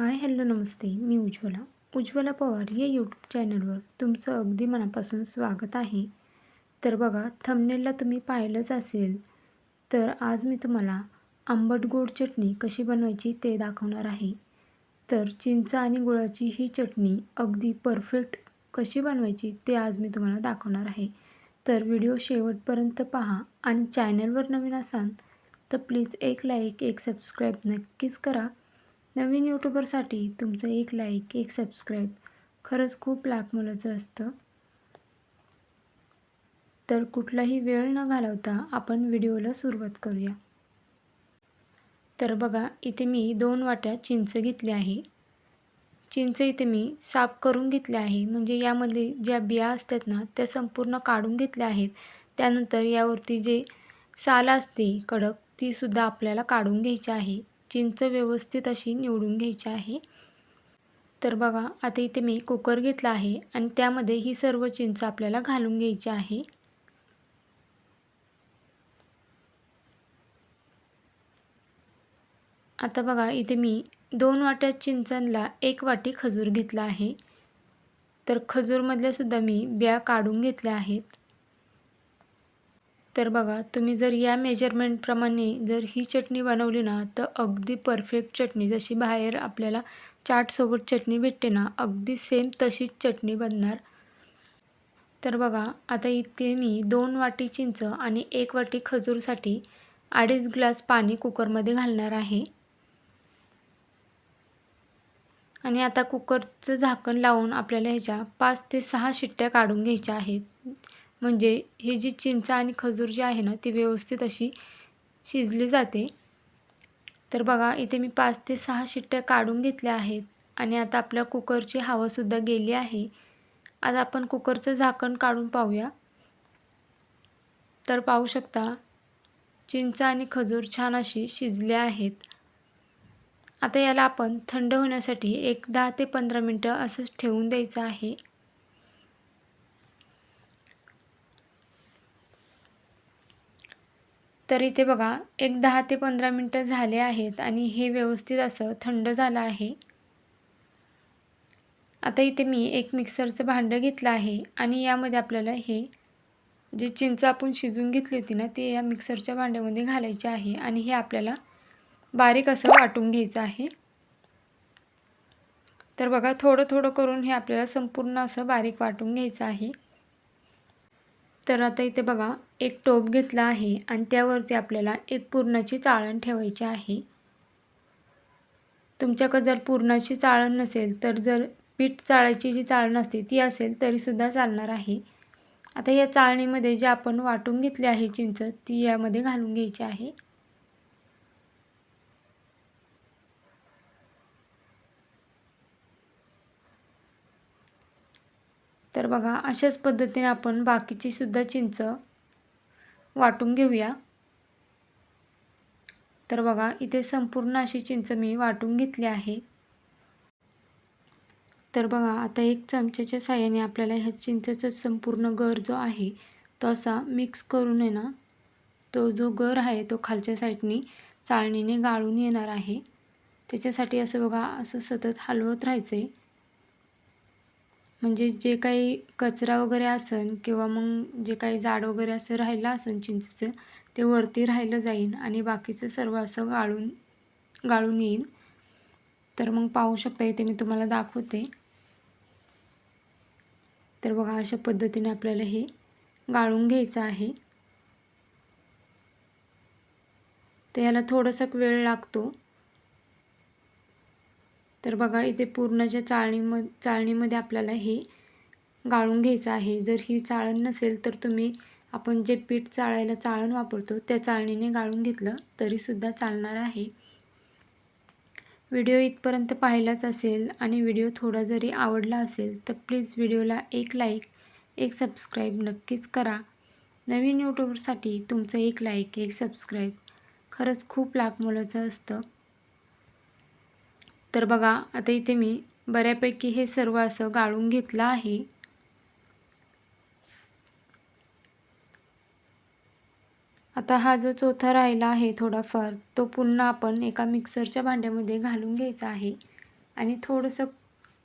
हाय hello नमस्ते. मी उज्ज्वला. उज्ज्वला पवार या यूट्यूब चॅनलवर तुमचं अगदी मनापासून स्वागत आहे. तर बघा थंबनेलला तुम्ही पाहिलंच असेल तर आज मी तुम्हाला आंबट गोड चटणी कशी बनवायची ते दाखवणार आहे. तर चिंच आणि गुळाची ही चटणी अगदी परफेक्ट कशी बनवायची ते आज मी तुम्हाला दाखवणार आहे. तर व्हिडिओ शेवटपर्यंत पहा आणि चॅनलवर नवीन असाल तर प्लीज एक लाईक एक सबस्क्राईब नक्कीच करा. नवीन यूट्यूबरसाठी तुमचं एक लाईक एक सबस्क्राईब खरंच खूप लाखमोलाचं असतं. तर कुठलाही वेळ न घालवता आपण व्हिडिओला सुरुवात करूया. तर बघा इथे मी दोन वाट्या चिंच घेतली आहे. चिंच इथे मी साफ करून घेतले आहे. म्हणजे यामध्ये ज्या बिया असतात ना त्या संपूर्ण काढून घेतल्या आहेत. त्यानंतर यावरती जे साल असते कडक तीसुद्धा आपल्याला काढून घ्यायची आहे. चिंच व्यवस्थित अशी निवडून घ्यायची आहे. तर बघा आता इथे मी कुकर घेतला आहे आणि त्यामध्ये ही सर्व चिंच आपल्याला घालून घ्यायची आहे. आता बघा इथे मी दोन वाट्या चिंचांना एक वाटी खजूर घेतला आहे. तर खजूरमधल्यासुद्धा मी बिया काढून घेतल्या आहेत. तर बघा तुम्ही जर या मेजरमेंटप्रमाणे जर ही चटणी बनवली ना तर अगदी परफेक्ट चटणी. जशी बाहेर आपल्याला चाटसोबत चटणी भेटते ना अगदी सेम तशीच चटणी बनणार. तर बघा आता इतके मी दोन वाटी चिंच आणि एक वाटी खजूरसाठी अडीच ग्लास पाणी कुकरमध्ये घालणार आहे. आणि आता कुकरचं झाकण लावून आपल्याला ह्याच्या पाच ते सहा शिट्ट्या काढून घ्यायच्या आहेत. म्हणजे ही जी चिंच आणि खजूर जी आहे ना ती व्यवस्थित अशी शिजली जाते. तर बघा इथे मी पाच ते सहा शिट्ट्या काढून घेतल्या आहेत आणि आता आपल्या कुकरची हवासुद्धा गेली आहे. आता आपण कुकरचं झाकण काढून पाहूया. तर पाहू शकता चिंच आणि खजूर छान अशी शिजले आहेत. आता याला आपण थंड होण्यासाठी एक दहा ते पंधरा मिनटं असंच ठेवून द्यायचं आहे. तर इथे बघा एक दहा ते पंधरा मिनटं झाले आहेत आणि हे व्यवस्थित असं थंड झालं आहे. आता इथे मी एक मिक्सरचं भांडं घेतलं आहे आणि यामध्ये आपल्याला हे जे चिंच आपण शिजून घेतली होती ना ते या मिक्सरच्या भांड्यामध्ये घालायचे आहे आणि हे आपल्याला बारीक असं वाटून घ्यायचं आहे. तर बघा थोडं थोडं करून हे आपल्याला संपूर्ण असं बारीक वाटून घ्यायचं आहे. तर आता इथे बघा एक टोप घेतला आहे आणि त्यावरती आपल्याला एक पूर्णाची चाळण ठेवायची आहे. तुमच्याकडे जर पूर्णाची चाळण नसेल तर जर पीठ चाळायची जी चाळण असते ती असेल तरीसुद्धा चालणार आहे. आता या चाळणीमध्ये जे आपण वाटून घेतले आहे चिंच ती यामध्ये घालून घ्यायची आहे. बघा अशाच पद्धतीने आपण बाकीची सुद्धा चिंच वाटून घेऊया. तर बघा इथे संपूर्ण अशी चिंच मी वाटून घेतली आहे. तर बघा आता एक चमच्याच्या साह्याने आपल्याला ह्या चिंचेचा संपूर्ण गर जो आहे तो असा मिक्स करून आहे ना तो जो गर आहे तो खालच्या साईडनी चाळणीने गाळून येणार आहे. त्याच्यासाठी असं बघा असं सतत हलवत राहायचं आहे म्हणजे जे काही कचरा वगैरे असेल किंवा मग जे काही जाड वगैरे असं राहिलं असेल चिंचेचं ते वरती राहिलं जाईल आणि बाकीचं सर्व असं गाळून गाळून येईल तर मग पाहू शकता इथे मी तुम्हाला दाखवते. तर बघा अशा पद्धतीने आपल्याला हे गाळून घ्यायचं आहे. तर याला थोडासा वेळ लागतो. तर बघा इथे पूर्णच्या चाळणीम चाळणीमध्ये आपल्याला हे गाळून घ्यायचं आहे. जर ही चाळण नसेल तर तुम्ही आपण जे पीठ चाळायला चाळण वापरतो त्या चाळणीने गाळून घेतलं तरीसुद्धा चालणार आहे. व्हिडिओ इथपर्यंत पाहिलाच असेल आणि व्हिडिओ थोडा जरी आवडला असेल तर प्लीज व्हिडिओला एक लाईक एक सबस्क्राईब नक्कीच करा. नवीन यूट्यूबरसाठी तुमचं एक लाईक एक सबस्क्राईब खरंच खूप लाख मोलाचं असतं. तर बघा आता इथे मी बऱ्यापैकी हे सर्व असं गाळून घेतलं आहे. आता हा जो चौथा राहिला आहे थोडाफार तो पुन्हा आपण एका मिक्सरच्या भांड्यामध्ये घालून घ्यायचा आहे. आणि थोडंसं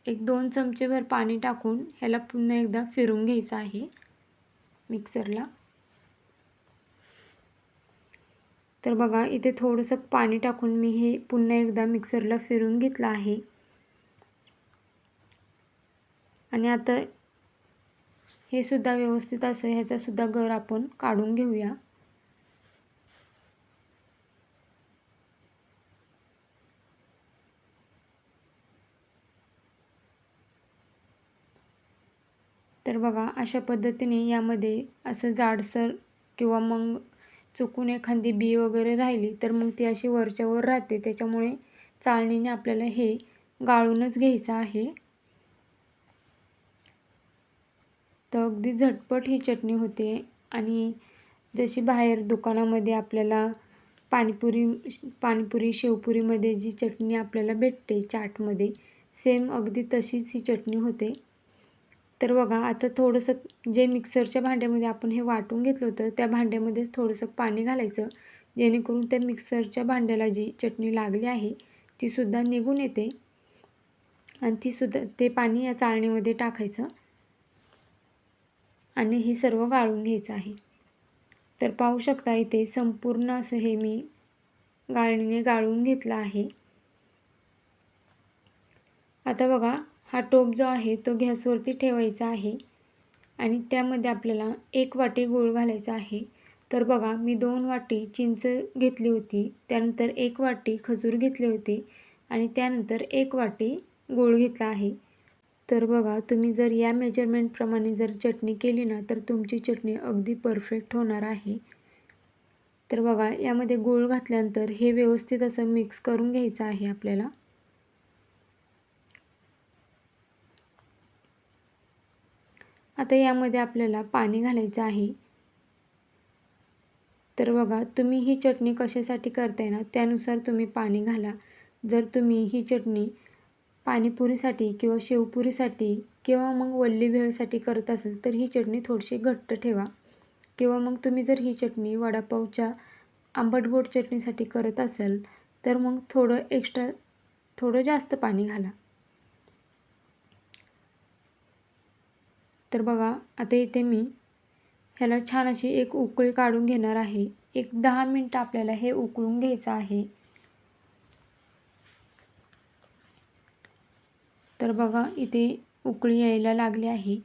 एक दोन चमचेभर पाणी टाकून ह्याला पुन्हा एकदा फिरून घ्यायचं आहे मिक्सरला. तर बघा इथे थोडंसं पाणी टाकून मी हे पुन्हा एकदा मिक्सरला फिरून घेतलं आहे. आणि आता हे सुद्धा व्यवस्थित असं ह्याचासुद्धा गर आपण काढून घेऊया. तर बघा अशा पद्धतीने यामध्ये असं जाडसर किंवा मग चुकून एखादी बी वगैरे राहिली तर मग ती अशी वरच्यावर राहते. त्याच्यामुळे चाळणीने आपल्याला हे गाळूनच घ्यायचं आहे. तर अगदी झटपट ही चटणी होते आणि जशी बाहेर दुकानामध्ये आपल्याला पाणीपुरी पाणीपुरी शेवपुरीमध्ये जी चटणी आपल्याला भेटते चाटमध्ये सेम अगदी तशीच ही चटणी होते. तर बघा आता थोडंसं जे मिक्सरच्या भांड्यामध्ये आपण हे वाटून घेतलं होतं त्या भांड्यामध्येच थोडंसं पाणी घालायचं. जेणेकरून त्या मिक्सरच्या भांड्याला जी चटणी लागली आहे तीसुद्धा निघून येते. आणि तीसुद्धा ते पाणी या चाळणीमध्ये टाकायचं. आणि हे सर्व गाळून घ्यायचं आहे. तर पाहू शकता इथे संपूर्ण असं हे मी गाळणीने गाळून घेतलं आहे. आता बघा हा टोप जो आहे तो गॅसवरती ठेवायचा आहे. आणि त्यामध्ये आपल्याला एक वाटी गूळ घालायचा आहे. तर बघा मी दोन वाटी चिंच घेतली होती. त्यानंतर एक वाटी खजूर घेतले होते. आणि त्यानंतर एक वाटी गूळ घेतला आहे. तर बघा तुम्ही जर या मेजरमेंटप्रमाणे जर चटणी केली ना तर तुमची चटणी अगदी परफेक्ट होणार आहे. तर बघा यामध्ये गूळ घातल्यानंतर हे व्यवस्थित असं मिक्स करून घ्यायचं आहे आपल्याला. आता यामध्ये आपल्याला पाणी घालायचं आहे. तर बघा तुम्ही ही चटणी कशासाठी करताय ना त्यानुसार तुम्ही पाणी घाला. जर तुम्ही ही चटणी पाणीपुरीसाठी किंवा शेवपुरीसाठी किंवा मग वल्ली भेळसाठी करत असेल तर ही चटणी थोडीशी घट्ट ठेवा. किंवा मग तुम्ही जर ही चटणी वडापावच्या आंबट गोड चटणीसाठी करत असाल तर मग थोडं एक्स्ट्रा थोडं जास्त पाणी घाला. तर बघा आता इथे मी ह्याला छान अशी एक उकळी काढून घेणार आहे. एक दहा मिनटं आपल्याला हे उकळून घ्यायचं आहे. तर बघा इथे उकळी यायला लागली आहे.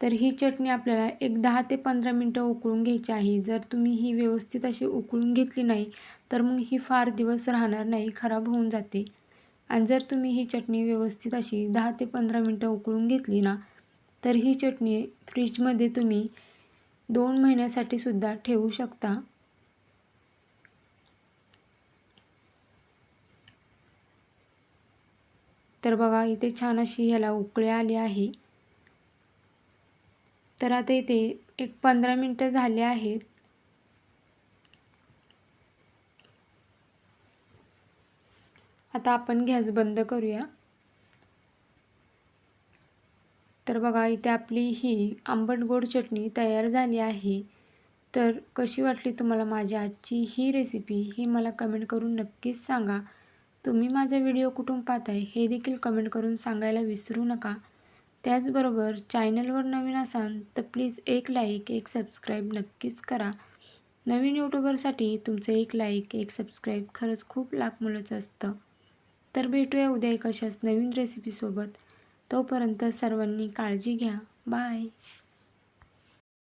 तर ही चटणी आपल्याला एक दहा ते पंधरा मिनटं उकळून घ्यायची आहे. जर तुम्ही ही व्यवस्थित अशी उकळून घेतली नाही तर मग ही फार दिवस राहणार नाही खराब होऊन जाते. आणि जर तुम्ही ही चटणी व्यवस्थित अशी दहा ते पंधरा मिनटं उकळून घेतली ना तर ही चटणी फ्रीजमध्ये तुम्ही दोन महिन्यासाठी सुद्धा ठेवू शकता. तर बघा इथे छान अशी ह्याला उकळी आली आहे. तर आता इथे एक पंधरा मिनटं झाले आहेत. आता आपण गॅस बंद करूया. तर बघा इथे आपली ही आंबट गोड चटणी तयार झाली आहे. तर कशी वाटली तुम्हाला माझी आजची ही रेसिपी ही मला कमेंट करून नक्कीच सांगा. तुम्ही माझा व्हिडिओ कुठून पाहताय हे देखील कमेंट करून सांगायला विसरू नका. त्याचबरोबर चॅनलवर नवीन असाल तर प्लीज एक लाईक एक सबस्क्राईब नक्कीच करा. नवीन यूट्यूबरसाठी तुमचं एक लाईक एक सबस्क्राईब खरंच खूप लाख मुलाचं असतं. तर भेटूया उद्या एक अशाच नवीन रेसिपीसोबत तोपर्यंत सर्वांनी काळजी घ्या. बाय.